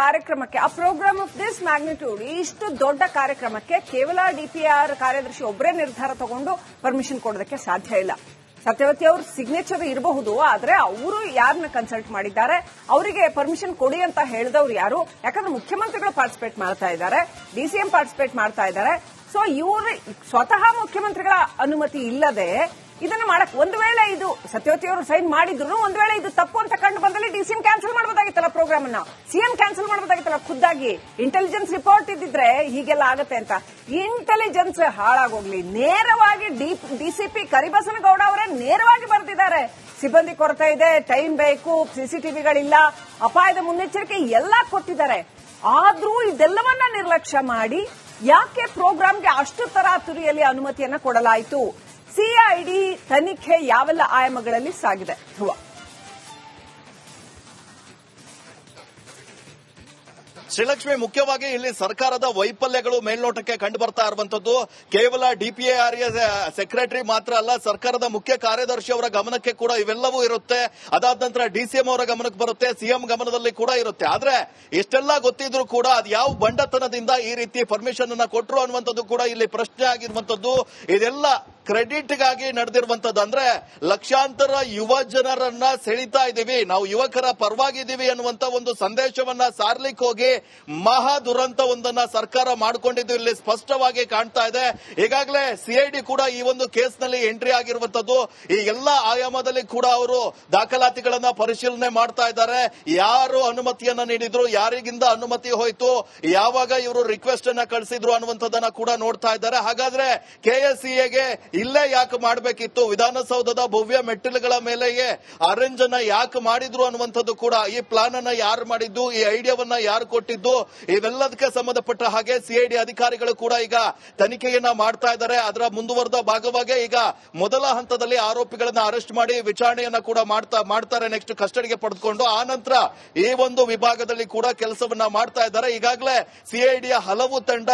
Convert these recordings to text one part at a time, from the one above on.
ಕಾರ್ಯಕ್ರಮಕ್ಕೆ, ಆ program of this magnitude ಇಷ್ಟು ದೊಡ್ಡ ಕಾರ್ಯಕ್ರಮಕ್ಕೆ ಕೇವಲ ಡಿಪಿಆರ್ ಕಾರ್ಯದರ್ಶಿ ಒಬ್ಬರೇ ನಿರ್ಧಾರ ತಗೊಂಡು ಪರ್ಮಿಷನ್ ಕೊಡೋದಕ್ಕೆ ಸಾಧ್ಯ ಇಲ್ಲ. ಸತ್ಯವತಿ ಅವ್ರ ಸಿಗ್ನೇಚರ್ ಇರಬಹುದು, ಆದ್ರೆ ಅವರು ಯಾರನ್ನ ಕನ್ಸಲ್ಟ್ ಮಾಡಿದ್ದಾರೆ, ಅವರಿಗೆ ಪರ್ಮಿಷನ್ ಕೊಡಿ ಅಂತ ಹೇಳಿದವ್ರು ಯಾರು? ಯಾಕಂದ್ರೆ ಮುಖ್ಯಮಂತ್ರಿಗಳು ಪಾರ್ಟಿಸಿಪೇಟ್ ಮಾಡ್ತಾ ಇದ್ದಾರೆ ಡಿಸಿಎಂ ಪಾರ್ಟಿಸಿಪೇಟ್ ಮಾಡ್ತಾ ಇದ್ದಾರೆ. ಸೊ ಇವರು ಸ್ವತಃ ಮುಖ್ಯಮಂತ್ರಿಗಳ ಅನುಮತಿ ಇಲ್ಲದೆ ಇದನ್ನ ಮಾಡಕ್ ಒಂದ್ ವೇಳೆ ಇದು ಸತ್ಯವತಿ ಅವರು ಸೈನ್ ಮಾಡಿದ್ರು, ಒಂದ್ ವೇಳೆ ಇದು ತಪ್ಪು ಅಂತ ಕಂಡು ಬಂದಲ್ಲಿ ಡಿಸಿಎಂ ಕ್ಯಾನ್ಸಲ್ ಮಾಡಬಹುದಾಗಿತ್ತಲ್ಲ ಪ್ರೋಗ್ರಾಮ್ ಅನ್ನ? ಸಿಎಂ ಕ್ಯಾನ್ಸಲ್ ಮಾಡಬಹುದಾಗಿತ್ತಲ್ಲ ಖುದ್ದಾಗಿ ಇಂಟೆಲಿಜೆನ್ಸ್ ರಿಪೋರ್ಟ್ ಇದ್ದಿದ್ರೆ ಹೀಗೆಲ್ಲ ಆಗತ್ತೆ ಅಂತ. ಇಂಟೆಲಿಜೆನ್ಸ್ ಹಾಳಾಗೋಗ್ಲಿ. ನೇರವಾಗಿ ಡಿಸಿಪಿ ಕರಿಬಸನಗೌಡ ಅವರೇ ನೇರವಾಗಿ ಬರೆದಿದ್ದಾರೆ. ಸಿಬ್ಬಂದಿ ಕೊರತೆ ಇದೆ ಟೈಮ್ ಬೇಕು ಸಿಸಿಟಿವಿಗಳಿಲ್ಲ ಅಪಾಯದ ಮುನ್ನೆಚ್ಚರಿಕೆ ಎಲ್ಲ ಕೊಟ್ಟಿದ್ದಾರೆ. ಆದ್ರೂ ಇದೆಲ್ಲವನ್ನ ನಿರ್ಲಕ್ಷ್ಯ ಮಾಡಿ, ಯಾಕೆ ಪ್ರೋಗ್ರಾಂಗೆ ಅಷ್ಟು ತರಾತುರಿಯಲ್ಲಿ ಅನುಮತಿಯನ್ನ ಕೊಡಲಾಯಿತು? ಸಿಐಡಿ ತನಿಖೆ ಯಾವೆಲ್ಲ ಆಯಾಮಗಳಲ್ಲಿ ಸಾಗಿದೆ? ಧ್ರುವ. ಶ್ರೀಲಕ್ಷ್ಮಿ, ಮುಖ್ಯವಾಗಿ ಇಲ್ಲಿ ಸರ್ಕಾರದ ವೈಫಲ್ಯಗಳು ಮೇಲ್ನೋಟಕ್ಕೆ ಕಂಡು ಬರ್ತಾ ಇರುವಂತದ್ದು ಕೇವಲ ಡಿಪಿಎಆರ್ ಸೆಕ್ರೆಟರಿ ಮಾತ್ರ ಅಲ್ಲ, ಸರ್ಕಾರದ ಮುಖ್ಯ ಕಾರ್ಯದರ್ಶಿ ಅವರ ಗಮನಕ್ಕೆ ಕೂಡ ಇವೆಲ್ಲವೂ ಇರುತ್ತೆ. ಅದಾದ ನಂತರ ಡಿಸಿಎಂ ಅವರ ಗಮನಕ್ಕೆ ಬರುತ್ತೆ ಸಿಎಂ ಗಮನದಲ್ಲಿ ಕೂಡ ಇರುತ್ತೆ. ಆದ್ರೆ, ಇಷ್ಟೆಲ್ಲ ಗೊತ್ತಿದ್ರು ಕೂಡ ಅದು ಯಾವ ಬಂಡತನದಿಂದ ಈ ರೀತಿ ಪರ್ಮಿಷನ್ ಅನ್ನ ಕೊಟ್ಟರು ಅನ್ನುವಂಥದ್ದು ಕೂಡ ಇಲ್ಲಿ ಪ್ರಶ್ನೆ ಆಗಿರುವಂತದ್ದು ಇದೆಲ್ಲ ಕ್ರೆಡಿಟ್ಗಾಗಿ ನಡೆದಿರುವಂತದ್ದು ಅಂದ್ರೆ ಲಕ್ಷಾಂತರ ಯುವ ಜನರನ್ನ ಸೆಳಿತಾ ಇದ್ದೀವಿ. ನಾವು ಯುವಕರ ಪರವಾಗಿದ್ದೀವಿ ಅನ್ನುವಂತ ಒಂದು ಸಂದೇಶವನ್ನ ಸಾರ್ಲಿಕ್ಕೆ ಹೋಗಿ ಮಹಾ ದುರಂತ ಒಂದನ್ನ ಸರ್ಕಾರ ಮಾಡಿಕೊಂಡಿದ್ದು ಇಲ್ಲಿ ಸ್ಪಷ್ಟವಾಗಿ ಕಾಣ್ತಾ ಇದೆ. ಈಗಾಗಲೇ ಸಿಐಡಿ ಕೂಡ ಈ ಒಂದು ಕೇಸ್ನಲ್ಲಿ ಎಂಟ್ರಿ ಆಗಿರುವಂತದ್ದು. ಈ ಎಲ್ಲಾ ಆಯಾಮದಲ್ಲಿ ಕೂಡ ಅವರು ದಾಖಲಾತಿಗಳನ್ನ ಪರಿಶೀಲನೆ ಮಾಡ್ತಾ ಇದ್ದಾರೆ. ಯಾರು ಅನುಮತಿಯನ್ನ ನೀಡಿದ್ರು, ಯಾರಿಗಿಂದ ಅನುಮತಿ ಹೋಯ್ತು, ಯಾವಾಗ ಇವರು ರಿಕ್ವೆಸ್ಟ್ ಅನ್ನ ಕಳಿಸಿದ್ರು ಅನ್ನುವಂಥದ್ದನ್ನ ಕೂಡ ನೋಡ್ತಾ ಇದ್ದಾರೆ. ಹಾಗಾದ್ರೆ ಕೆಎಸ್ಸಿಎಗೆ ಇಲ್ಲೇ ಯಾಕೆ ಮಾಡಬೇಕಿತ್ತು? ವಿಧಾನಸೌಧದ ಭವ್ಯ ಮೆಟ್ಟಿಲುಗಳ ಮೇಲೆಯೇ ಅರೇಂಜ್ ಅನ್ನ ಯಾಕೆ ಮಾಡಿದ್ರು ಅನ್ನುವಂಥದ್ದು ಕೂಡ ಈ ಪ್ಲಾನ್ ಅನ್ನ ಯಾರು ಮಾಡಿದ್ದು, ಈ ಐಡಿಯಾವನ್ನ ಯಾರು ಕೊಟ್ಟಿದ್ದು, ಇವೆಲ್ಲದಕ್ಕೆ ಸಂಬಂಧಪಟ್ಟ ಹಾಗೆ ಸಿಐಡಿ ಅಧಿಕಾರಿಗಳು ಕೂಡ ಈಗ ತನಿಖೆಯನ್ನ ಮಾಡ್ತಾ ಇದ್ದಾರೆ. ಅದರ ಮುಂದುವರೆದ ಭಾಗವಾಗಿ ಈಗ ಮೊದಲ ಹಂತದಲ್ಲಿ ಆರೋಪಿಗಳನ್ನ ಅರೆಸ್ಟ್ ಮಾಡಿ ವಿಚಾರಣೆಯನ್ನ ಕೂಡ ಮಾಡ್ತಾ, ಮಾಡ್ತಾರೆ ನೆಕ್ಸ್ಟ್ ಕಸ್ಟಡಿಗೆ ಪಡೆದುಕೊಂಡು. ಆ ನಂತರ ಈ ಒಂದು ವಿಭಾಗದಲ್ಲಿ ಕೂಡ ಕೆಲಸವನ್ನ ಮಾಡ್ತಾ ಇದ್ದಾರೆ. ಈಗಾಗಲೇ ಸಿಐಡಿಯ ಹಲವು ತಂಡ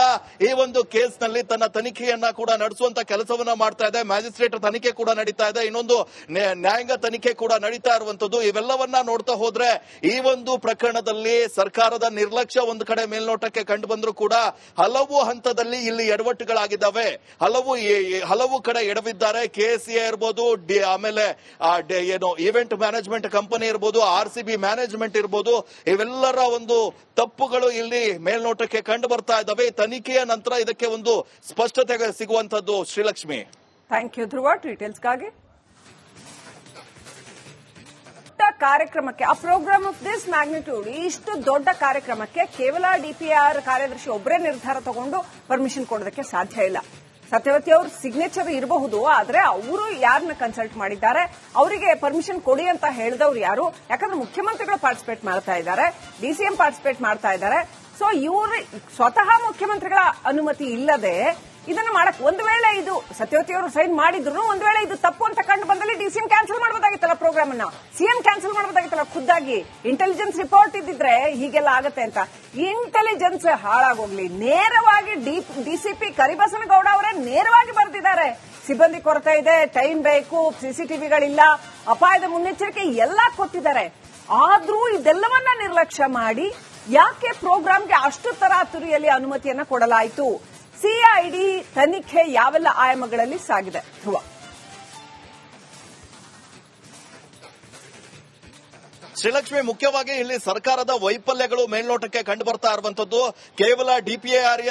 ಈ ಒಂದು ಕೇಸ್ನಲ್ಲಿ ತನ್ನ ತನಿಖೆಯನ್ನ ಕೂಡ ನಡೆಸುವಂತ ಕೆಲಸವನ್ನ ಮಾಡ್ತಾ ಇದೆ ಮ್ಯಾಜಿಸ್ಟ್ರೇಟ್ ತನಿಖೆ ಕೂಡ ನಡೀತಾ ಇದೆ ಇನ್ನೊಂದು ನ್ಯಾ- ನ್ಯಾಯಾಂಗ ತನಿಖೆ ಕೂಡ ನಡೀತಾ ಇರುವಂತದ್ದು ಇವೆಲ್ಲವನ್ನ ನೋಡ್ತಾ ಹೋದ್ರೆ ಈ ಒಂದು ಪ್ರಕರಣದಲ್ಲಿ ಸರ್ಕಾರದ ನಿರ್ಲಕ್ಷ್ಯ ಒಂದು ಕಡೆ ಮೇಲ್ನೋಟಕ್ಕೆ ಕಂಡು ಬಂದ್ರು ಕೂಡ ಹಲವು ಹಂತದಲ್ಲಿ ಇಲ್ಲಿ ಎಡವಟ್ಟುಗಳಾಗಿದ್ದಾವೆ. ಹಲವು ಹಲವು ಕಡೆ ಎಡವಿದ್ದಾರೆ. ಕೆಎಸ್ಸಿಎ ಇರ್ಬೋದು ಡಿ- ಆಮೇಲೆ ಆ, ಡಿ- ಏನು ಇವೆಂಟ್ ಮ್ಯಾನೇಜ್ಮೆಂಟ್ ಕಂಪನಿ ಇರ್ಬೋದು ಆರ್ ಸಿ ಬಿ ಮ್ಯಾನೇಜ್ಮೆಂಟ್ ಇರ್ಬೋದು ಇವೆಲ್ಲರ ಒಂದು ತಪ್ಪುಗಳು ಇಲ್ಲಿ ಮೇಲ್ನೋಟಕ್ಕೆ ಕಂಡು ಬರ್ತಾ ಇದ್ದಾವೆ. ತನಿಖೆಯ ನಂತರ ಇದಕ್ಕೆ ಒಂದು ಸ್ಪಷ್ಟತೆ ಸಿಗುವಂತದ್ದು ಶ್ರೀಲಕ್ಷ್ಮಿ. ಥ್ಯಾಂಕ್ ಯು ಧ್ರುವ ಡೀಟೇಲ್ಸ್ಗಾಗಿ ಕಾರ್ಯಕ್ರಮಕ್ಕೆ, ಆ ಪ್ರೋಗ್ರಾಮ್ ಆಫ್ ದಿಸ್ ಮ್ಯಾಗ್ನಿಟ್ಯೂಡ್ ಇಷ್ಟು ದೊಡ್ಡ ಕಾರ್ಯಕ್ರಮಕ್ಕೆ ಕೇವಲ ಡಿಪಿಆರ್ ಕಾರ್ಯದರ್ಶಿ ಒಬ್ಬರೇ ನಿರ್ಧಾರ ತಗೊಂಡು ಪರ್ಮಿಷನ್ ಕೊಡೋದಕ್ಕೆ ಸಾಧ್ಯ ಇಲ್ಲ. ಸತ್ಯವತಿ ಅವ್ರ ಸಿಗ್ನೇಚರ್ ಇರಬಹುದು, ಆದ್ರೆ ಅವರು ಯಾರನ್ನ ಕನ್ಸಲ್ಟ್ ಮಾಡಿದ್ದಾರೆ, ಅವರಿಗೆ ಪರ್ಮಿಷನ್ ಕೊಡಿ ಅಂತ ಹೇಳಿದವ್ರು ಯಾರು? ಯಾಕಂದ್ರೆ ಮುಖ್ಯಮಂತ್ರಿಗಳು ಪಾರ್ಟಿಸಿಪೇಟ್ ಮಾಡ್ತಾ ಇದ್ದಾರೆ ಡಿಸಿಎಂ ಪಾರ್ಟಿಸಿಪೇಟ್ ಮಾಡ್ತಾ ಇದ್ದಾರೆ. ಸೊ ಇವರು ಸ್ವತಃ ಮುಖ್ಯಮಂತ್ರಿಗಳ ಅನುಮತಿ ಇಲ್ಲದೆ ಇದನ್ನ ಮಾಡಕ್ ಒಂದ್ ವೇಳೆ ಇದು ಸತ್ಯವತಿ ಅವರು ಸೈನ್ ಮಾಡಿದ್ರು, ಒಂದ್ ವೇಳೆ ಇದು ತಪ್ಪು ಅಂತ ಕಂಡು ಬಂದಲ್ಲಿ ಡಿಸಿಎಂ ಕ್ಯಾನ್ಸಲ್ ಮಾಡಬಹುದಾಗಿತ್ತಲ್ಲ ಪ್ರೋಗ್ರಾಮ್ ಅನ್ನ? ಸಿಎಂ ಕ್ಯಾನ್ಸಲ್ ಮಾಡಬಹುದಾಗಿತ್ತಲ್ಲ ಖುದ್ದಾಗಿ? ಇಂಟೆಲಿಜೆನ್ಸ್ ರಿಪೋರ್ಟ್ ಇದ್ದಿದ್ರೆ ಹೀಗೆಲ್ಲ ಆಗತ್ತೆ ಅಂತ. ಇಂಟೆಲಿಜೆನ್ಸ್ ಹಾಳಾಗೋಗ್ಲಿ. ನೇರವಾಗಿ ಡಿಸಿಪಿ ಕರಿಬಸನಗೌಡ ಅವರೇ ನೇರವಾಗಿ ಬರೆದಿದ್ದಾರೆ. ಸಿಬ್ಬಂದಿ ಕೊರತೆ ಇದೆ, ಟೈಮ್ ಬೇಕು, ಸಿಸಿಟಿವಿಗಳಿಲ್ಲ, ಅಪಾಯದ ಮುನ್ನೆಚ್ಚರಿಕೆ ಎಲ್ಲಾ ಕೊಟ್ಟಿದ್ದಾರೆ. ಆದ್ರೂ ಇದೆಲ್ಲವನ್ನ ನಿರ್ಲಕ್ಷ್ಯ ಮಾಡಿ, ಯಾಕೆ ಪ್ರೋಗ್ರಾಂಗೆ ಅಷ್ಟು ತರಾತುರಿಯಲ್ಲಿ ಅನುಮತಿಯನ್ನ ಕೊಡಲಾಯಿತು? ಸಿಐಡಿ ತನಿಖೆ ಯಾವೆಲ್ಲ ಆಯಾಮಗಳಲ್ಲಿ ಸಾಗಿದೆ? ಧ್ರುವ. ಶ್ರೀಲಕ್ಷ್ಮಿ, ಮುಖ್ಯವಾಗಿ ಇಲ್ಲಿ ಸರ್ಕಾರದ ವೈಫಲ್ಯಗಳು ಮೇಲ್ನೋಟಕ್ಕೆ ಕಂಡು ಬರ್ತಾ ಇರುವಂತದ್ದು ಕೇವಲ ಡಿಪಿಎಆರ್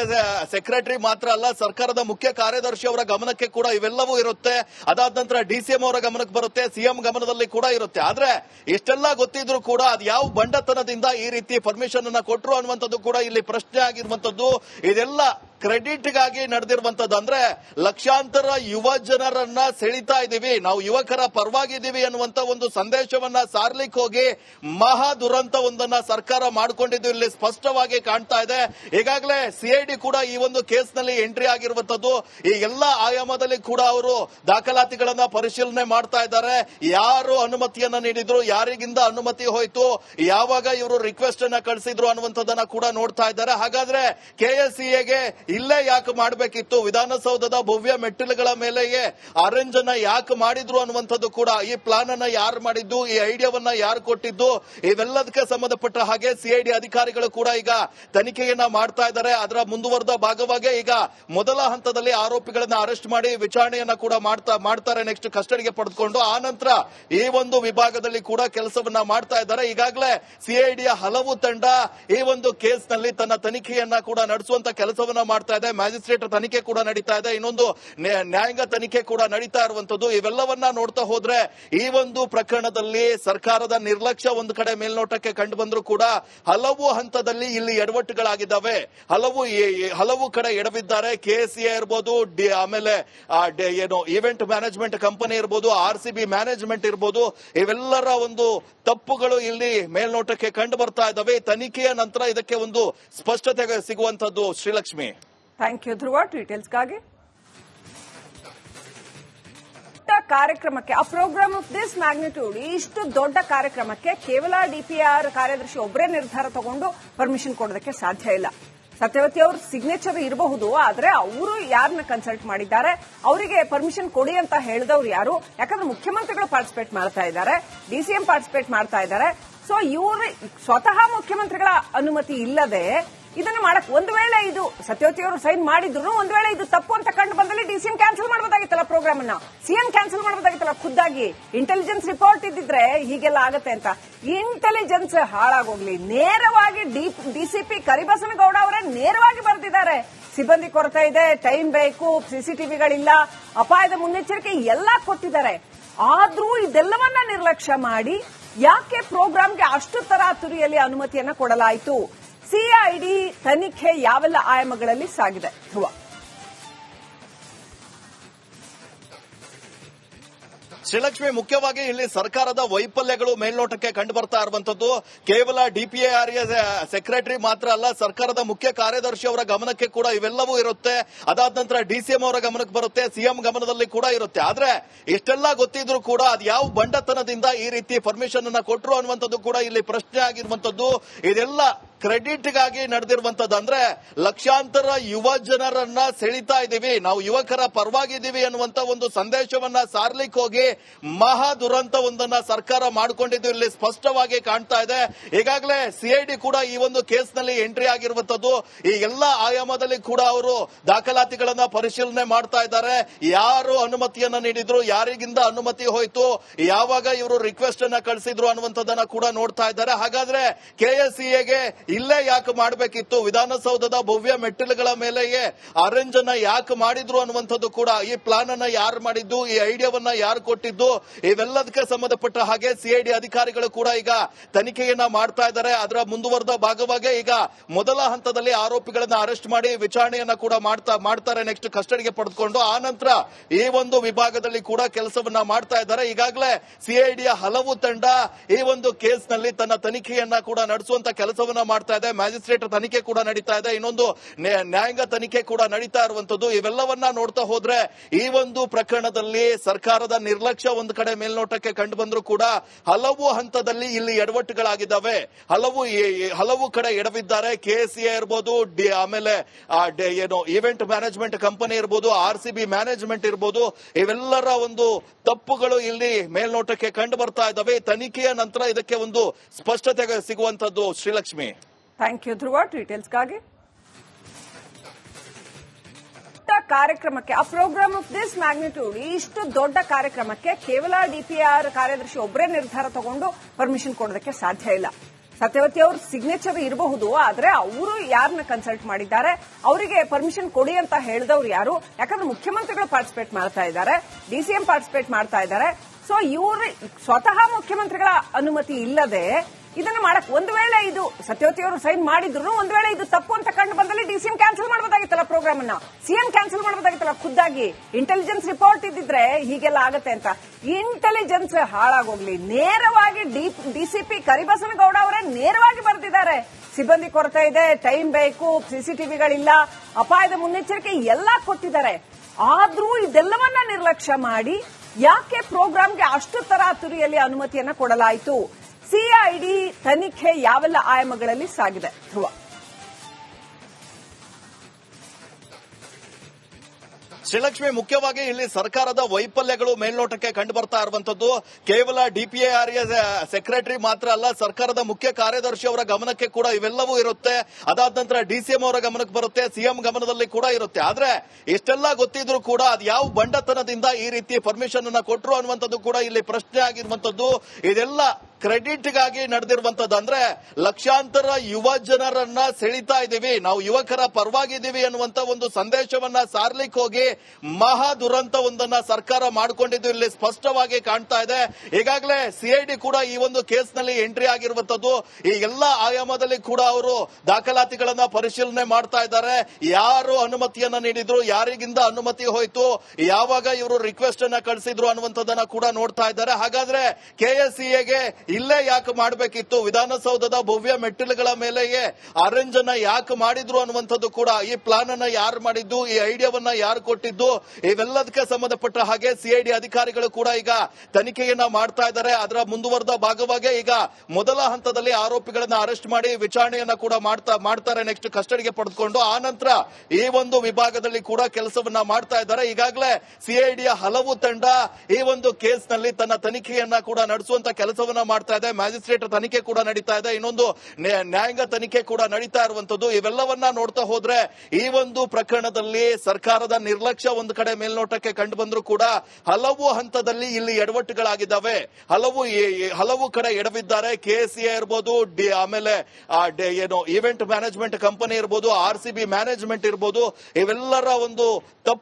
ಸೆಕ್ರೆಟರಿ ಮಾತ್ರ ಅಲ್ಲ, ಸರ್ಕಾರದ ಮುಖ್ಯ ಕಾರ್ಯದರ್ಶಿ ಅವರ ಗಮನಕ್ಕೆ ಕೂಡ ಇವೆಲ್ಲವೂ ಇರುತ್ತೆ. ಅದಾದ ನಂತರ ಡಿಸಿಎಂ ಅವರ ಗಮನಕ್ಕೆ ಬರುತ್ತೆ ಸಿಎಂ ಗಮನದಲ್ಲಿ ಕೂಡ ಇರುತ್ತೆ. ಆದ್ರೆ, ಇಷ್ಟೆಲ್ಲ ಗೊತ್ತಿದ್ರು ಕೂಡ ಅದು ಯಾವ ಬಂಡತನದಿಂದ ಈ ರೀತಿ ಪರ್ಮಿಷನ್ ಅನ್ನ ಕೊಟ್ಟರು ಅನ್ನುವಂಥದ್ದು ಕೂಡ ಇಲ್ಲಿ ಪ್ರಶ್ನೆ ಆಗಿರುವಂತದ್ದು ಇದೆಲ್ಲ ಕ್ರೆಡಿಟ್ಗಾಗಿ ನಡೆದಿರುವಂತದ್ದು ಅಂದ್ರೆ ಲಕ್ಷಾಂತರ ಯುವ ಜನರನ್ನ ಸೆಳಿತಾ ಇದ್ದೀವಿ. ನಾವು ಯುವಕರ ಪರವಾಗಿದ್ದೀವಿ ಅನ್ನುವಂತ ಒಂದು ಸಂದೇಶವನ್ನ ಸಾರ್ಲಿಕ್ಕೆ ಹೋಗಿ ಮಹಾ ದುರಂತ ಒಂದನ್ನ ಸರ್ಕಾರ ಮಾಡಿಕೊಂಡಿದ್ದು ಇಲ್ಲಿ ಸ್ಪಷ್ಟವಾಗಿ ಕಾಣ್ತಾ ಇದೆ. ಈಗಾಗಲೇ ಸಿಐಡಿ ಕೂಡ ಈ ಒಂದು ಕೇಸ್ನಲ್ಲಿ ಎಂಟ್ರಿ ಆಗಿರುವಂತದ್ದು. ಈ ಎಲ್ಲಾ ಆಯಾಮದಲ್ಲಿ ಕೂಡ ಅವರು ದಾಖಲಾತಿಗಳನ್ನ ಪರಿಶೀಲನೆ ಮಾಡ್ತಾ ಇದ್ದಾರೆ. ಯಾರು ಅನುಮತಿಯನ್ನ ನೀಡಿದ್ರು, ಯಾರಿಗಿಂದ ಅನುಮತಿ ಹೋಯ್ತು, ಯಾವಾಗ ಇವರು ರಿಕ್ವೆಸ್ಟ್ ಅನ್ನ ಕಳಿಸಿದ್ರು ಅನ್ನುವಂಥದ್ದನ್ನ ಕೂಡ ನೋಡ್ತಾ ಇದ್ದಾರೆ. ಹಾಗಾದ್ರೆ ಕೆಎಸ್ಸಿಎಗೆ ಇಲ್ಲೇ ಯಾಕೆ ಮಾಡಬೇಕಿತ್ತು? ವಿಧಾನಸೌಧದ ಭವ್ಯ ಮೆಟ್ಟಿಲುಗಳ ಮೇಲೆಯೇ ಅರೇಂಜ್ ಅನ್ನ ಯಾಕೆ ಮಾಡಿದ್ರು ಅನ್ನುವಂಥದ್ದು ಕೂಡ ಈ ಪ್ಲಾನ್ ಅನ್ನ ಯಾರು ಮಾಡಿದ್ದು, ಈ ಐಡಿಯಾವನ್ನ ಯಾರು ಕೊಟ್ಟಿದ್ದು, ಇವೆಲ್ಲದಕ್ಕೆ ಸಂಬಂಧಪಟ್ಟ ಹಾಗೆ ಸಿಐಡಿ ಅಧಿಕಾರಿಗಳು ಕೂಡ ಈಗ ತನಿಖೆಯನ್ನ ಮಾಡ್ತಾ ಇದ್ದಾರೆ. ಅದರ ಮುಂದುವರೆದ ಭಾಗವಾಗಿ ಈಗ ಮೊದಲ ಹಂತದಲ್ಲಿ ಆರೋಪಿಗಳನ್ನ ಅರೆಸ್ಟ್ ಮಾಡಿ ವಿಚಾರಣೆಯನ್ನ ಕೂಡ ಮಾಡ್ತಾ, ಮಾಡ್ತಾರೆ ನೆಕ್ಸ್ಟ್ ಕಸ್ಟಡಿಗೆ ಪಡೆದುಕೊಂಡು. ಆ ನಂತರ ಈ ಒಂದು ವಿಭಾಗದಲ್ಲಿ ಕೂಡ ಕೆಲಸವನ್ನ ಮಾಡ್ತಾ ಇದ್ದಾರೆ. ಈಗಾಗಲೇ ಸಿಐಡಿಯ ಹಲವು ತಂಡ ಈ ಒಂದು ಕೇಸ್ನಲ್ಲಿ ತನ್ನ ತನಿಖೆಯನ್ನ ಕೂಡ ನಡೆಸುವಂತ ಕೆಲಸವನ್ನ ಮಾಡ್ತಾ ಇದೆ, ಮ್ಯಾಜಿಸ್ಟ್ರೇಟ್ ತನಿಖೆ ಕೂಡ ನಡೀತಾ ಇದೆ, ಇನ್ನೊಂದು ನ್ಯಾ- ನ್ಯಾಯಾಂಗ ತನಿಖೆ ಕೂಡ ನಡೀತಾ ಇರುವಂತದ್ದು ಇವೆಲ್ಲವನ್ನ ನೋಡ್ತಾ ಹೋದ್ರೆ ಈ ಒಂದು ಪ್ರಕರಣದಲ್ಲಿ ಸರ್ಕಾರದ ನಿರ್ಲಕ್ಷ್ಯ ಒಂದು ಕಡೆ ಮೇಲ್ನೋಟಕ್ಕೆ ಕಂಡು ಬಂದ್ರು ಕೂಡ ಹಲವು ಹಂತದಲ್ಲಿ ಇಲ್ಲಿ ಎಡವಟ್ಟುಗಳಾಗಿದ್ದಾವೆ. ಹಲವು ಹಲವು ಕಡೆ ಎಡವಿದ್ದಾರೆ. ಕೆಎಸ್ಎ ಇರ್ಬೋದು ಆಮೇಲೆ ಏನು ಇವೆಂಟ್ ಮ್ಯಾನೇಜ್ಮೆಂಟ್ ಕಂಪನಿ ಇರ್ಬೋದು, ಆರ್ ಸಿ ಬಿ ಮ್ಯಾನೇಜ್ಮೆಂಟ್ ಇರ್ಬೋದು, ಇವೆಲ್ಲರ ಒಂದು ತಪ್ಪುಗಳು ಇಲ್ಲಿ ಮೇಲ್ನೋಟಕ್ಕೆ ಕಂಡು ಬರ್ತಾ ಇದ್ದಾವೆ. ತನಿಖೆಯ ನಂತರ ಇದಕ್ಕೆ ಒಂದು ಸ್ಪಷ್ಟತೆ ಸಿಗುವಂತದ್ದು ಶ್ರೀಲಕ್ಷ್ಮಿ. ಥ್ಯಾಂಕ್ ಯು ಧ್ರುವ ಡೀಟೇಲ್ಸ್ಗಾಗಿ ಕಾರ್ಯಕ್ರಮಕ್ಕೆ, ಆ ಪ್ರೋಗ್ರಾಮ್ ಆಫ್ ದಿಸ್ ಮ್ಯಾಗ್ನಿಟ್ಯೂಡ್ ಇಷ್ಟು ದೊಡ್ಡ ಕಾರ್ಯಕ್ರಮಕ್ಕೆ ಕೇವಲ ಡಿಪಿಆರ್ ಕಾರ್ಯದರ್ಶಿ ಒಬ್ಬರೇ ನಿರ್ಧಾರ ತಗೊಂಡು ಪರ್ಮಿಷನ್ ಕೊಡೋದಕ್ಕೆ ಸಾಧ್ಯ ಇಲ್ಲ. ಸತ್ಯವತಿ ಅವ್ರ ಸಿಗ್ನೇಚರ್ ಇರಬಹುದು, ಆದ್ರೆ ಅವರು ಯಾರನ್ನ ಕನ್ಸಲ್ಟ್ ಮಾಡಿದ್ದಾರೆ, ಅವರಿಗೆ ಪರ್ಮಿಷನ್ ಕೊಡಿ ಅಂತ ಹೇಳಿದವ್ರು ಯಾರು? ಯಾಕಂದ್ರೆ ಮುಖ್ಯಮಂತ್ರಿಗಳು ಪಾರ್ಟಿಸಿಪೇಟ್ ಮಾಡ್ತಾ ಇದ್ದಾರೆ ಡಿಸಿಎಂ ಪಾರ್ಟಿಸಿಪೇಟ್ ಮಾಡ್ತಾ ಇದ್ದಾರೆ. ಸೊ ಇವರು ಸ್ವತಃ ಮುಖ್ಯಮಂತ್ರಿಗಳ ಅನುಮತಿ ಇಲ್ಲದೆ ಇದನ್ನ ಮಾಡಕ್ ಒಂದು ವೇಳೆ ಇದು ಸತ್ಯವತಿ ಅವರು ಸೈನ್ ಮಾಡಿದ್ರು, ಒಂದು ವೇಳೆ ಇದು ತಪ್ಪು ಅಂತ ಕಂಡು ಬಂದಲ್ಲಿ ಡಿಸಿಎಂ ಕ್ಯಾನ್ಸಲ್ ಮಾಡಬಹುದಾಗಿತ್ತಲ್ಲ ಪ್ರೋಗ್ರಾಮ್ ಅನ್ನ? ಸಿಎಂ ಕ್ಯಾನ್ಸಲ್ ಮಾಡಬಹುದಾಗಿತ್ತಲ್ಲ ಖುದ್ದಾಗಿ? ಇಂಟೆಲಿಜೆನ್ಸ್ ರಿಪೋರ್ಟ್ ಇದ್ದಿದ್ರೆ ಹೀಗೆಲ್ಲ ಆಗತ್ತೆ ಅಂತ. ಇಂಟೆಲಿಜೆನ್ಸ್ ಹಾಳಾಗೋಗ್ಲಿ. ನೇರವಾಗಿ ಡಿಸಿಪಿ ಕರಿಬಸನಗೌಡ ಅವರೇ ನೇರವಾಗಿ ಬರೆದಿದ್ದಾರೆ. ಸಿಬ್ಬಂದಿ ಕೊರತೆ ಇದೆ, ಟೈಮ್ ಬೇಕು ಸಿಸಿಟಿವಿಗಳಿಲ್ಲ ಅಪಾಯದ ಮುನ್ನೆಚ್ಚರಿಕೆ ಎಲ್ಲ ಕೊಟ್ಟಿದ್ದಾರೆ. ಆದ್ರೂ ಇದೆಲ್ಲವನ್ನ ನಿರ್ಲಕ್ಷ್ಯ ಮಾಡಿ, ಯಾಕೆ ಪ್ರೋಗ್ರಾಂಗೆ ಅಷ್ಟು ತರಾತುರಿಯಲ್ಲಿ ಅನುಮತಿಯನ್ನ ಕೊಡಲಾಯಿತು? ಸಿಐಡಿ ತನಿಖೆ ಯಾವೆಲ್ಲ ಆಯಾಮಗಳಲ್ಲಿ ಸಾಗಿದೆ? ಧ್ರುವ. ಶ್ರೀಲಕ್ಷ್ಮಿ, ಮುಖ್ಯವಾಗಿ ಇಲ್ಲಿ ಸರ್ಕಾರದ ವೈಫಲ್ಯಗಳು ಮೇಲ್ನೋಟಕ್ಕೆ ಕಂಡು ಬರ್ತಾ ಇರುವಂತದ್ದು ಕೇವಲ ಡಿಪಿಐಆರ್ ಸೆಕ್ರೆಟರಿ ಮಾತ್ರ ಅಲ್ಲ, ಸರ್ಕಾರದ ಮುಖ್ಯ ಕಾರ್ಯದರ್ಶಿ ಅವರ ಗಮನಕ್ಕೆ ಕೂಡ ಇವೆಲ್ಲವೂ ಇರುತ್ತೆ. ಅದಾದ ನಂತರ ಡಿಸಿಎಂ ಅವರ ಗಮನಕ್ಕೆ ಬರುತ್ತೆ ಸಿಎಂ ಗಮನದಲ್ಲಿ ಕೂಡ ಇರುತ್ತೆ. ಆದ್ರೆ, ಇಷ್ಟೆಲ್ಲ ಗೊತ್ತಿದ್ರು ಕೂಡ ಅದು ಯಾವ ಬಂಡತನದಿಂದ ಈ ರೀತಿ ಪರ್ಮಿಷನ್ ಅನ್ನ ಕೊಟ್ಟರು ಅನ್ನುವಂಥದ್ದು ಕೂಡ ಇಲ್ಲಿ ಪ್ರಶ್ನೆ ಆಗಿರುವಂತದ್ದು ಇದೆಲ್ಲ ಕ್ರೆಡಿಟ್ಗಾಗಿ ನಡೆದಿರುವಂತದ್ದು ಅಂದ್ರೆ ಲಕ್ಷಾಂತರ ಯುವ ಜನರನ್ನ ಸೆಳಿತಾ ಇದ್ದೀವಿ. ನಾವು ಯುವಕರ ಪರವಾಗಿದ್ದೀವಿ ಅನ್ನುವಂತ ಒಂದು ಸಂದೇಶವನ್ನ ಸಾರ್ಲಿಕ್ಕೆ ಹೋಗಿ ಮಹಾ ದುರಂತ ಒಂದನ್ನ ಸರ್ಕಾರ ಮಾಡಿಕೊಂಡಿದ್ದು ಇಲ್ಲಿ ಸ್ಪಷ್ಟವಾಗಿ ಕಾಣ್ತಾ ಇದೆ. ಈಗಾಗಲೇ ಸಿಐಡಿ ಕೂಡ ಈ ಒಂದು ಕೇಸ್ನಲ್ಲಿ ಎಂಟ್ರಿ ಆಗಿರುವಂತದ್ದು. ಈ ಎಲ್ಲ ಆಯಾಮದಲ್ಲಿ ಕೂಡ ಅವರು ದಾಖಲಾತಿಗಳನ್ನ ಪರಿಶೀಲನೆ ಮಾಡ್ತಾ ಇದ್ದಾರೆ. ಯಾರು ಅನುಮತಿಯನ್ನ ನೀಡಿದ್ರು, ಯಾರಿಗಿಂದ ಅನುಮತಿ ಹೋಯ್ತು, ಯಾವಾಗ ಇವರು ರಿಕ್ವೆಸ್ಟ್ ಅನ್ನ ಕಳಿಸಿದ್ರು ಅನ್ನುವಂಥದ್ದನ್ನ ಕೂಡ ನೋಡ್ತಾ ಇದ್ದಾರೆ. ಹಾಗಾದ್ರೆ ಕೆಎಸ್ಸಿಎಗೆ ಇಲ್ಲೇ ಯಾಕೆ ಮಾಡಬೇಕಿತ್ತು? ವಿಧಾನಸೌಧದ ಭವ್ಯ ಮೆಟ್ಟಿಲುಗಳ ಮೇಲೆಯೇ ಅರೇಂಜ್ ಅನ್ನ ಯಾಕೆ ಮಾಡಿದ್ರು ಅನ್ನುವಂಥದ್ದು ಕೂಡ ಈ ಪ್ಲಾನ್ ಅನ್ನ ಯಾರು ಮಾಡಿದ್ದು, ಈ ಐಡಿಯಾವನ್ನ ಯಾರು ಕೊಟ್ಟಿದ್ದು, ಇವೆಲ್ಲದಕ್ಕೆ ಸಂಬಂಧಪಟ್ಟ ಹಾಗೆ ಸಿಐಡಿ ಅಧಿಕಾರಿಗಳು ಕೂಡ ಈಗ ತನಿಖೆಯನ್ನ ಮಾಡ್ತಾ ಇದ್ದಾರೆ. ಅದರ ಮುಂದುವರೆದ ಭಾಗವಾಗಿ ಈಗ ಮೊದಲ ಹಂತದಲ್ಲಿ ಆರೋಪಿಗಳನ್ನ ಅರೆಸ್ಟ್ ಮಾಡಿ ವಿಚಾರಣೆಯನ್ನ ಕೂಡ ಮಾಡ್ತಾ, ಮಾಡ್ತಾರೆ ನೆಕ್ಸ್ಟ್ ಕಸ್ಟಡಿಗೆ ಪಡೆದುಕೊಂಡು. ಆ ನಂತರ ಈ ಒಂದು ವಿಭಾಗದಲ್ಲಿ ಕೂಡ ಕೆಲಸವನ್ನ ಮಾಡ್ತಾ ಇದ್ದಾರೆ. ಈಗಾಗಲೇ ಸಿಐಡಿಯ ಹಲವು ತಂಡ ಈ ಒಂದು ಕೇಸ್ನಲ್ಲಿ ತನ್ನ ತನಿಖೆಯನ್ನ ಕೂಡ ನಡೆಸುವಂತ ಕೆಲಸವನ್ನ ಮಾಡ್ತಾ ಇದೆ, ಮ್ಯಾಜಿಸ್ಟ್ರೇಟ್ ತನಿಖೆ ಕೂಡ ನಡೀತಾ ಇದೆ, ಇನ್ನೊಂದು ನ್ಯಾ- ನ್ಯಾಯಾಂಗ ತನಿಖೆ ಕೂಡ ನಡೀತಾ ಇರುವಂತದ್ದು ಇವೆಲ್ಲವನ್ನ ನೋಡ್ತಾ ಹೋದ್ರೆ ಈ ಒಂದು ಪ್ರಕರಣದಲ್ಲಿ ಸರ್ಕಾರದ ನಿರ್ಲಕ್ಷ್ಯ ಒಂದು ಕಡೆ ಮೇಲ್ನೋಟಕ್ಕೆ ಕಂಡು ಬಂದ್ರು ಕೂಡ ಹಲವು ಹಂತದಲ್ಲಿ ಇಲ್ಲಿ ಎಡವಟ್ಟುಗಳಾಗಿದ್ದಾವೆ. ಹಲವು ಹಲವು ಕಡೆ ಎಡವಿದ್ದಾರೆ. ಕೆಎಸ್ಎ ಇರ್ಬೋದು ಆಮೇಲೆ ಏನು ಇವೆಂಟ್ ಮ್ಯಾನೇಜ್ಮೆಂಟ್ ಕಂಪನಿ ಇರ್ಬೋದು, ಆರ್ ಸಿ ಬಿ ಮ್ಯಾನೇಜ್ಮೆಂಟ್ ಇರ್ಬೋದು, ಇವೆಲ್ಲರ ಒಂದು ತಪ್ಪುಗಳು ಇಲ್ಲಿ ಮೇಲ್ನೋಟಕ್ಕೆ ಕಂಡು ಬರ್ತಾ ಇದ್ದಾವೆ. ತನಿಖೆಯ ನಂತರ ಇದಕ್ಕೆ ಒಂದು ಸ್ಪಷ್ಟತೆ ಸಿಗುವಂತದ್ದು ಶ್ರೀಲಕ್ಷ್ಮಿ. ಥ್ಯಾಂಕ್ ಯು ಧ್ರುವ ಡೀಟೇಲ್ಸ್ಗಾಗಿ ಕಾರ್ಯಕ್ರಮಕ್ಕೆ, ಆ ಪ್ರೋಗ್ರಾಮ್ ಆಫ್ ದಿಸ್ ಮ್ಯಾಗ್ನಿಟ್ಯೂಡ್ ಇಷ್ಟು ದೊಡ್ಡ ಕಾರ್ಯಕ್ರಮಕ್ಕೆ ಕೇವಲ ಡಿಪಿಆರ್ ಕಾರ್ಯದರ್ಶಿ ಒಬ್ಬರೇ ನಿರ್ಧಾರ ತಗೊಂಡು ಪರ್ಮಿಷನ್ ಕೊಡೋದಕ್ಕೆ ಸಾಧ್ಯ ಇಲ್ಲ. ಸತ್ಯವತಿ ಅವ್ರ ಸಿಗ್ನೇಚರ್ ಇರಬಹುದು, ಆದ್ರೆ ಅವರು ಯಾರನ್ನ ಕನ್ಸಲ್ಟ್ ಮಾಡಿದ್ದಾರೆ, ಅವರಿಗೆ ಪರ್ಮಿಷನ್ ಕೊಡಿ ಅಂತ ಹೇಳಿದವರು ಯಾರು? ಯಾಕಂದ್ರೆ ಮುಖ್ಯಮಂತ್ರಿಗಳು ಪಾರ್ಟಿಸಿಪೇಟ್ ಮಾಡ್ತಾ ಇದ್ದಾರೆ ಡಿಸಿಎಂ ಪಾರ್ಟಿಸಿಪೇಟ್ ಮಾಡ್ತಾ ಇದ್ದಾರೆ. ಸೊ ಇವರು ಸ್ವತಃ ಮುಖ್ಯಮಂತ್ರಿಗಳ ಅನುಮತಿ ಇಲ್ಲದೆ ಇದನ್ನ ಮಾಡಕ್ ಒಂದು ವೇಳೆ ಇದು ಸತ್ಯವತಿ ಅವರು ಸೈನ್ ಮಾಡಿದ್ರು, ಒಂದು ವೇಳೆ ಇದು ತಪ್ಪು ಅಂತ ಕಂಡು ಬಂದಲ್ಲಿ ಡಿಸಿಎಂ ಕ್ಯಾನ್ಸಲ್ ಮಾಡಬಹುದಾಗಿತ್ತಲ್ಲ ಪ್ರೋಗ್ರಾಮ್ ಅನ್ನ? ಸಿಎಂ ಕ್ಯಾನ್ಸಲ್ ಮಾಡಬಹುದಾಗಿತ್ತಲ್ಲ ಖುದ್ದಾಗಿ? ಇಂಟೆಲಿಜೆನ್ಸ್ ರಿಪೋರ್ಟ್ ಇದ್ದಿದ್ರೆ ಹೀಗೆಲ್ಲ ಆಗತ್ತೆ ಅಂತ. ಇಂಟೆಲಿಜೆನ್ಸ್ ಹಾಳಾಗೋಗ್ಲಿ. ನೇರವಾಗಿ ಡಿಸಿಪಿ ಕರಿಬಸನಗೌಡ ಅವರೇ ನೇರವಾಗಿ ಬರೆದಿದ್ದಾರೆ. ಸಿಬ್ಬಂದಿ ಕೊರತೆ ಇದೆ ಟೈಮ್ ಬೇಕು ಸಿಸಿಟಿವಿಗಳಿಲ್ಲ ಅಪಾಯದ ಮುನ್ನೆಚ್ಚರಿಕೆ ಎಲ್ಲಾ ಕೊಟ್ಟಿದ್ದಾರೆ. ಆದ್ರೂ ಇದೆಲ್ಲವನ್ನ ನಿರ್ಲಕ್ಷ್ಯ ಮಾಡಿ, ಯಾಕೆ ಪ್ರೋಗ್ರಾಂಗೆ ಅಷ್ಟು ತರಾತುರಿಯಲ್ಲಿ ಅನುಮತಿಯನ್ನ ಕೊಡಲಾಯಿತು? ಸಿಐಡಿ ತನಿಖೆ ಯಾವೆಲ್ಲ ಆಯಾಮಗಳಲ್ಲಿ ಸಾಗಿದೆ? ಧ್ರುವ. ಶ್ರೀಲಕ್ಷ್ಮಿ, ಮುಖ್ಯವಾಗಿ ಇಲ್ಲಿ ಸರ್ಕಾರದ ವೈಫಲ್ಯಗಳು ಮೇಲ್ನೋಟಕ್ಕೆ ಕಂಡು ಬರ್ತಾ ಇರುವಂತದ್ದು ಕೇವಲ ಡಿಪಿಐಆರ್ ಸೆಕ್ರೆಟರಿ ಮಾತ್ರ ಅಲ್ಲ, ಸರ್ಕಾರದ ಮುಖ್ಯ ಕಾರ್ಯದರ್ಶಿ ಅವರ ಗಮನಕ್ಕೆ ಕೂಡ ಇವೆಲ್ಲವೂ ಇರುತ್ತೆ. ಅದಾದ ನಂತರ ಡಿಸಿಎಂ ಅವರ ಗಮನಕ್ಕೆ ಬರುತ್ತೆ ಸಿಎಂ ಗಮನದಲ್ಲಿ ಕೂಡ ಇರುತ್ತೆ. ಆದ್ರೆ ಇಷ್ಟೆಲ್ಲ ಗೊತ್ತಿದ್ರು ಕೂಡ ಅದು ಯಾವ ಬಂಡತನದಿಂದ ಈ ರೀತಿ ಪರ್ಮಿಷನ್ ಅನ್ನ ಕೊಟ್ಟರು ಅನ್ನುವಂಥದ್ದು ಕೂಡ ಇಲ್ಲಿ ಪ್ರಶ್ನೆ ಆಗಿರುವಂತದ್ದು ಇದೆಲ್ಲ ಕ್ರೆಡಿಟ್ಗಾಗಿ ನಡೆದಿರುವಂತದ್ದು ಅಂದ್ರೆ ಲಕ್ಷಾಂತರ ಯುವ ಜನರನ್ನ ಸೆಳಿತಾ ಇದ್ದೀವಿ. ನಾವು ಯುವಕರ ಪರವಾಗಿದ್ದೀವಿ ಅನ್ನುವಂತ ಒಂದು ಸಂದೇಶವನ್ನ ಸಾರ್ಲಿಕ್ಕೆ ಹೋಗಿ ಮಹಾ ದುರಂತ ಒಂದನ್ನ ಸರ್ಕಾರ ಮಾಡಿಕೊಂಡಿದ್ದು ಇಲ್ಲಿ ಸ್ಪಷ್ಟವಾಗಿ ಕಾಣ್ತಾ ಇದೆ. ಈಗಾಗಲೇ ಸಿಐಡಿ ಕೂಡ ಈ ಒಂದು ಕೇಸ್ನಲ್ಲಿ ಎಂಟ್ರಿ ಆಗಿರುವಂತದ್ದು. ಈ ಎಲ್ಲ ಆಯಾಮದಲ್ಲಿ ಕೂಡ ಅವರು ದಾಖಲಾತಿಗಳನ್ನ ಪರಿಶೀಲನೆ ಮಾಡ್ತಾ ಇದ್ದಾರೆ. ಯಾರು ಅನುಮತಿಯನ್ನ ನೀಡಿದ್ರು, ಯಾರಿಗಿಂದ ಅನುಮತಿ ಹೋಯ್ತು, ಯಾವಾಗ ಇವರು ರಿಕ್ವೆಸ್ಟ್ ಅನ್ನ ಕಳಿಸಿದ್ರು ಅನ್ನುವಂಥದ್ದನ್ನ ಕೂಡ ನೋಡ್ತಾ ಇದ್ದಾರೆ. ಹಾಗಾದ್ರೆ ಕೆಎಸ್ಸಿಎಗೆ ಇಲ್ಲೇ ಯಾಕೆ ಮಾಡಬೇಕಿತ್ತು? ವಿಧಾನಸೌಧದ ಭವ್ಯ ಮೆಟ್ಟಿಲುಗಳ ಮೇಲೆಯೇ ಅರೇಂಜ್ ಅನ್ನ ಯಾಕೆ ಮಾಡಿದ್ರು ಅನ್ನುವಂಥದ್ದು ಕೂಡ ಈ ಪ್ಲಾನ್ ಅನ್ನ ಯಾರು ಮಾಡಿದ್ದು, ಈ ಐಡಿಯಾವನ್ನ ಯಾರು ಕೊಟ್ಟಿದ್ದು, ಇವೆಲ್ಲದಕ್ಕೆ ಸಂಬಂಧಪಟ್ಟ ಹಾಗೆ ಸಿಐಡಿ ಅಧಿಕಾರಿಗಳು ಕೂಡ ಈಗ ತನಿಖೆಯನ್ನ ಮಾಡ್ತಾ ಇದ್ದಾರೆ. ಅದರ ಮುಂದುವರೆದ ಭಾಗವಾಗಿ ಈಗ ಮೊದಲ ಹಂತದಲ್ಲಿ ಆರೋಪಿಗಳನ್ನ ಅರೆಸ್ಟ್ ಮಾಡಿ ವಿಚಾರಣೆಯನ್ನ ಕೂಡ ಮಾಡ್ತಾ, ಮಾಡ್ತಾರೆ ನೆಕ್ಸ್ಟ್ ಕಸ್ಟಡಿಗೆ ಪಡೆದುಕೊಂಡು. ಆ ನಂತರ ಈ ಒಂದು ವಿಭಾಗದಲ್ಲಿ ಕೂಡ ಕೆಲಸವನ್ನ ಮಾಡ್ತಾ ಇದ್ದಾರೆ. ಈಗಾಗಲೇ ಸಿಐಡಿಯ ಹಲವು ತಂಡ ಈ ಒಂದು ಕೇಸ್ನಲ್ಲಿ ತನ್ನ ತನಿಖೆಯನ್ನ ಕೂಡ ನಡೆಸುವಂತ ಕೆಲಸವನ್ನ ಮಾಡ್ತಾ ಇದೆ. ಮ್ಯಾಜಿಸ್ಟ್ರೇಟ್ ತನಿಖೆ ಕೂಡ ನಡೀತಾ ಇದೆ. ಇನ್ನೊಂದು ನ್ಯಾ- ನ್ಯಾಯಾಂಗ ತನಿಖೆ ಕೂಡ ನಡೀತಾ ಇರುವಂತದ್ದು ಇವೆಲ್ಲವನ್ನ ನೋಡ್ತಾ ಹೋದ್ರೆ ಈ ಒಂದು ಪ್ರಕರಣದಲ್ಲಿ ಸರ್ಕಾರದ ನಿರ್ಲಕ್ಷ್ಯ ಒಂದು ಕಡೆ ಮೇಲ್ನೋಟಕ್ಕೆ ಕಂಡು ಬಂದ್ರು ಕೂಡ ಹಲವು ಹಂತದಲ್ಲಿ ಇಲ್ಲಿ ಎಡವಟ್ಟುಗಳಾಗಿದ್ದಾವೆ. ಹಲವು ಹಲವು ಕಡೆ ಎಡವಿದ್ದಾರೆ. ಕೆಎಸ್ಸಿಎ ಇರ್ಬೋದು, ಡಿ, ಆಮೇಲೆ ಏನು ಇವೆಂಟ್ ಮ್ಯಾನೇಜ್ಮೆಂಟ್ ಕಂಪನಿ ಇರ್ಬೋದು, ಆರ್ ಸಿ ಬಿ ಮ್ಯಾನೇಜ್ಮೆಂಟ್ ಇರ್ಬೋದು. ಇವೆಲ್ಲರ ಒಂದು ತಪ್ಪು